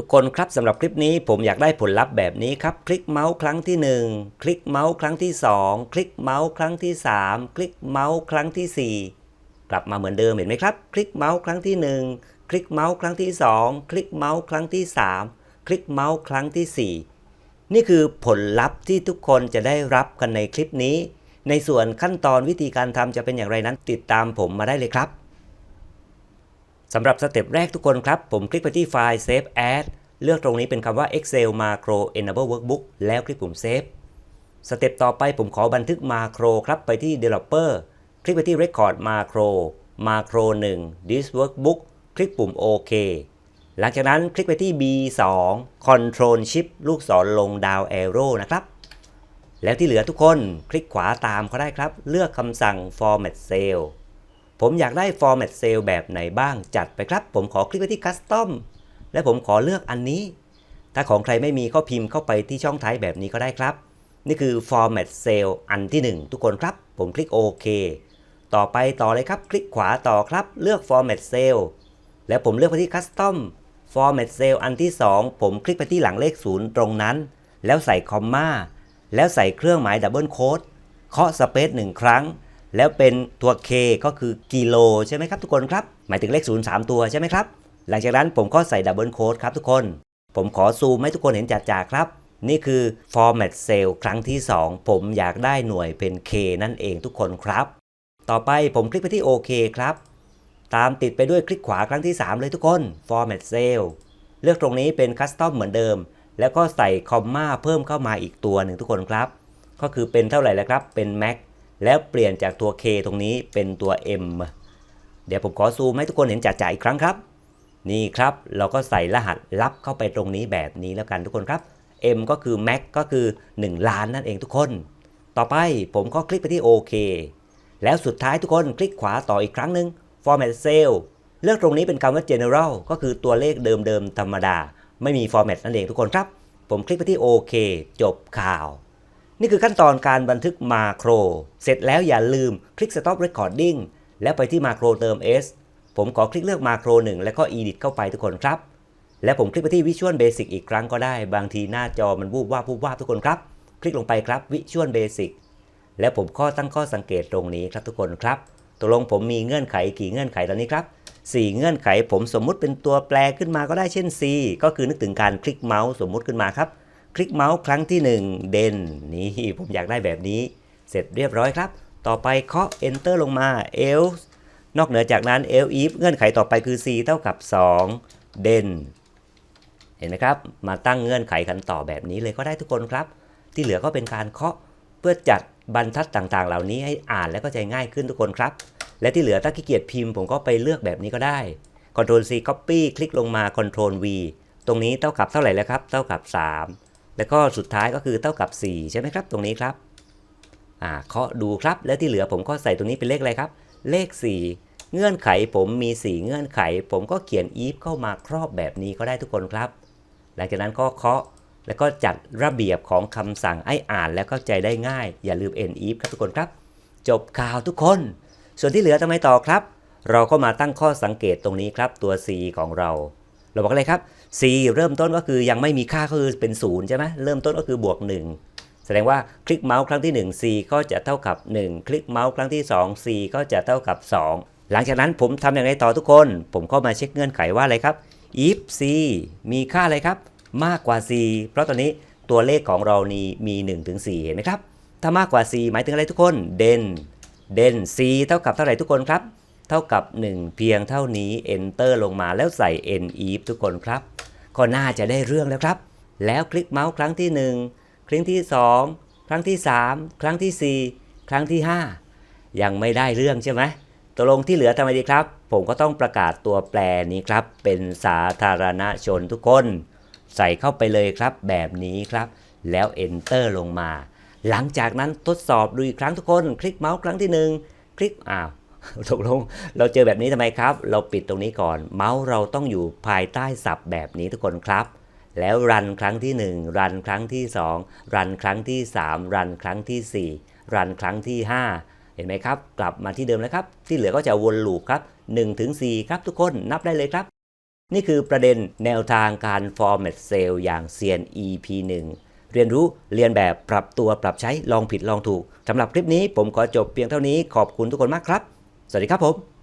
ทุกคนครับสำหรับคลิปนี้ผมอยากได้ผลลัพธ์แบบนี้ครับ คลิกเมาส์ครั้งที่ 1 คลิกเมาส์ครั้งที่ 2 คลิกเมาส์ครั้งที่ 3 คลิกเมาส์ครั้งทีสี่4 กลับมาเหมือนเดิมเห็นไหมครับ คลิกเมาส์ครั้งที่ 1 คลิกเมาส์ครั้งที่ 2 คลิกเมาส์ครั้งที่ 3 คลิกเมาส์ครั้งทีสี่ 4 นี่คือผลลัพธ์ที่ทุกคนจะได้รับกันในคลิปนี้ ในส่วนขั้นตอนวิธีการทำจะเป็นอย่างไรนั้นติดตามผมมาได้เลยครับ สำหรับสเต็ปแรกทุกคนครับ ผมคลิกไปที่ไฟล์ Save As เลือกตรงนี้เป็นคำว่า Excel Macro Enable Workbook แล้วคลิกปุ่ม Save สเต็ปต่อไปผมขอบันทึก Macro ครับไปที่ Developer คลิกไปที่ Record Macro Macro 1 This Workbook คลิกปุ่ม OK หลังจากนั้นคลิกไปที่ B2 Control Shift ลูกศรลงดาว Arrow นะครับ แล้วที่เหลือทุกคนคลิกขวาตามเขาได้ครับ เลือกคำสั่ง Format Cell ผมอยากได้ Format Cell แบบไหนบ้างจัดไปครับ ผมขอคลิกไปที่ Custom และผมขอเลือกอันนี้ ถ้าของใครไม่มีก็พิมพ์เข้าไปที่ช่องท้ายแบบนี้ก็ได้ครับ นี่คือ Format Cell อันที่ 1 ทุกคนครับ ผมคลิกโอเคต่อไปต่อเลยครับ คลิกขวาต่อครับ เลือก Format Cell แล้วผมเลือกไปที่ Custom Format Cell อันที่ 2 ผมคลิกไปที่หลังเลข 0 ตรงนั้น แล้วใส่คอมมาแล้วใส่เครื่องหมายดับเบิลโค้ดเคาะสเปซหนึ่งครั้ง แล้วเป็นตัว K ก็คือกิโลใช่ไหมครับทุกคนครับ หมายถึงเลข 0 3 ตัวใช่ไหมครับ หลังจากนั้นผมก็ใส่ดับเบิลโค้ดครับทุกคน ผมขอซูมให้ทุกคนเห็นจัดๆครับ นี่คือ Format Cell ครั้งที่ 2 ผมอยากได้หน่วยเป็น K นั่นเองทุกคนครับ ต่อไปผมคลิกไปที่โอเคครับ ตามติดไปด้วยคลิกขวาครั้งที่ 3 เลยทุกคน Format Cell เลือกตรงนี้เป็น Custom เหมือนเดิม แล้วก็ใส่คอมมาเพิ่มเข้ามาอีกตัวหนึ่งทุกคนครับ ก็คือเป็นเท่าไหร่แล้วครับ เป็น Max แล้วเปลี่ยนจากตัว K ตรงนี้เป็นตัว M เดี๋ยวผมขอซูมให้ทุกคนเห็นจ่าๆอีกครั้งครับ นี่ครับเราก็ใส่รหัสลับเข้าไปตรงนี้แบบนี้แล้วกันทุกคนครับ M ก็คือ Max ก็คือ 1 ล้านนั่นเองทุกคน ต่อไปผมก็คลิกไปที่โอเคแล้วสุดท้ายทุกคนคลิกขวาต่ออีกครั้งหนึ่ง Format Cell เลือกตรงนี้เป็นคำว่า General ก็คือตัวเลขเดิมๆธรรมดา ไม่มี Format นั่นเองทุกคนครับ ผมคลิกไปที่โอเคจบข่าว นี่คือขั้นตอนการบันทึกมาโคร เสร็จแล้วอย่าลืมคลิก Stop Recording แล้วไปที่มาโครเติม S ผมขอคลิกเลือกมาโคร1แล้วก็ Edit เข้าไปทุกคนครับ และผมคลิกไปที่ Visual Basic อีกครั้งก็ได้ บางทีหน้าจอมันวูบวาบวูบวาบทุกคนครับ คลิกลงไปครับ Visual Basic แล้วผมข้อตั้งข้อสังเกตตรงนี้ครับทุกคนครับตกลงผมมีเงื่อนไขกี่เงื่อนไขตอนนี้ครับ 4 เงื่อนไขผมสมมุติเป็นตัวแปรขึ้นมาก็ได้เช่น C ก็คือนึกถึงการคลิกเมาส์สมมุติขึ้นมาครับ ลิกเมาส์ครั้งที่ 1 เด่นนี่ผมอยากได้แบบนี้ เสร็จเรียบร้อยครับ ต่อไปเคาะ enter ลงมา else นอกเหนือจากนั้น else if เงื่อนไขต่อไปคือ c เท่ากับ 2 เด่น เห็นไหมครับ มาตั้งเงื่อนไขกันต่อแบบนี้เลยก็ได้ทุกคนครับ ที่เหลือก็เป็นการเคาะเพื่อจัดบรรทัดต่างๆ เหล่านี้ให้อ่านและก็ใจง่ายขึ้นทุกคนครับ และที่เหลือถ้าขี้เกียจพิมพ์ผมก็ไปเลือกแบบนี้ก็ได้ Ctrl C Copy คลิกลงมา Ctrl V ตรงนี้เท่ากับเท่าไหร่แล้วครับ เท่ากับ 3 แล้วก็สุดท้ายก็คือเท่ากับ 4 ใช่ไหมครับ ตรงนี้ครับอ่าเคาะดูครับ และที่เหลือผมก็ใส่ตรงนี้เป็นเลขอะไรครับ เลข 4 เงื่อนไขผมมี 4 เงื่อนไข ผมก็เขียน if เข้ามาครอบแบบนี้ก็ได้ทุกคนครับ หลังจากนั้นก็เคาะแล้วก็จัดระเบียบของคำสั่งให้อ่านและเข้าใจได้ง่าย อย่าลืม end if ครับทุกคนครับ จบข่าวทุกคน ส่วนที่เหลือทำไมต่อครับ เราก็มาตั้งข้อสังเกตตรงนี้ครับตัว c ของเรา เราบอกเลยครับ c เริ่มต้นก็คือยังไม่มีค่าก็คือเป็น0ใช่ไหมเริ่มต้นก็คือบวก 1 แสดงว่าคลิกเมาส์ครั้งที่ 1 c ก็จะเท่ากับ 1 คลิกเมาส์ครั้งที่ 2 c ก็จะเท่ากับ 2 หลังจากนั้นผมทำอย่างไรต่อทุกคน ผมก็มาเช็คเงื่อนไขว่าอะไรครับ if c มีค่าอะไรครับ มากกว่า c เพราะตอนนี้ตัวเลขของเรานี่มี1ถึง4เห็นไหมครับ ถ้ามากกว่า c หมายถึงอะไรทุกคน เด่นเด่น c เท่ากับเท่าไหร่ทุกคนครับ เท่ากับ 1 เพียงเท่านี้ enter ลงมาแล้วใส่ n if ทุกคนครับ ก็น่าจะได้เรื่องแล้วครับ แล้วคลิกเมาส์ครั้งที่ 1 ครั้งที่ 2 ครั้งที่ 3 ครั้งที่ 4 ครั้งที่ 5 ยังไม่ได้เรื่องใช่ไหมตกลงที่เหลือทำไมดีครับ ผมก็ต้องประกาศตัวแปรนี้ครับ เป็นสาธารณชนทุกคน ใส่เข้าไปเลยครับ แบบนี้ครับ แล้ว enter ลงมา หลังจากนั้นทดสอบดูอีกครั้งทุกคน คลิกเมาส์ครั้งที่ 1 คลิกอ้าว ตกลงเราเจอแบบนี้ทำไมครับ เราปิดตรงนี้ก่อน เมาส์เราต้องอยู่ภายใต้ศัพท์แบบนี้ทุกคนครับ แล้วรันครั้งที่ 1 รันครั้งที่ 2 รันครั้งที่ 3 รันครั้งทีสี่ 4 รันครั้งที่ 5 เห็นไหมครับ กลับมาที่เดิมแล้วครับ ที่เหลือก็จะวนลูปครับ1ถึง4ครับทุกคนนับได้เลยครับ นี่คือประเด็นแนวทางการ format cell อย่างเซียน EP 1เรียนรู้เรียนแบบปรับตัวปรับใช้ลองผิดลองถูกสำหรับคลิปนี้ผมขอจบเพียงเท่านี้ขอบคุณทุกคนมากครับ สวัสดีครับผม